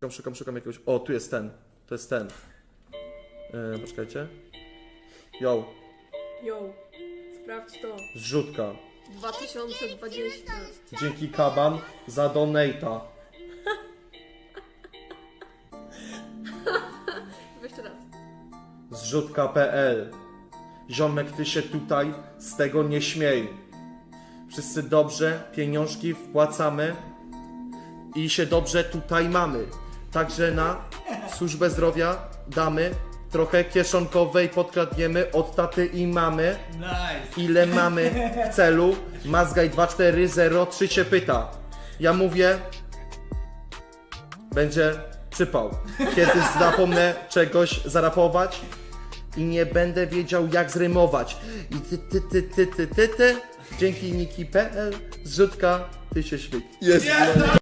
Szukam, szukam, szukam jakiegoś. O, tu jest ten. To jest ten. Yy, poczekajcie. Yo, Yo, sprawdź to. zrzutka. 2020. Dzięki kaban za donata. Jeszcze raz. Zrzutka.pl Ziomek, ty się tutaj z tego nie śmiej. Wszyscy dobrze pieniążki wpłacamy i się dobrze tutaj mamy. Także na służbę zdrowia damy trochę kieszonkowej, podkradniemy od taty i mamy. Nice. Ile mamy w celu? Mazgaj 2403 się pyta. Ja mówię, będzie przypał. Kiedy zapomnę czegoś zarapować i nie będę wiedział jak zrymować. I ty, ty, ty, ty, ty, ty, ty. Dzięki Niki.pl zrzutka, ty się śmiej. Jest!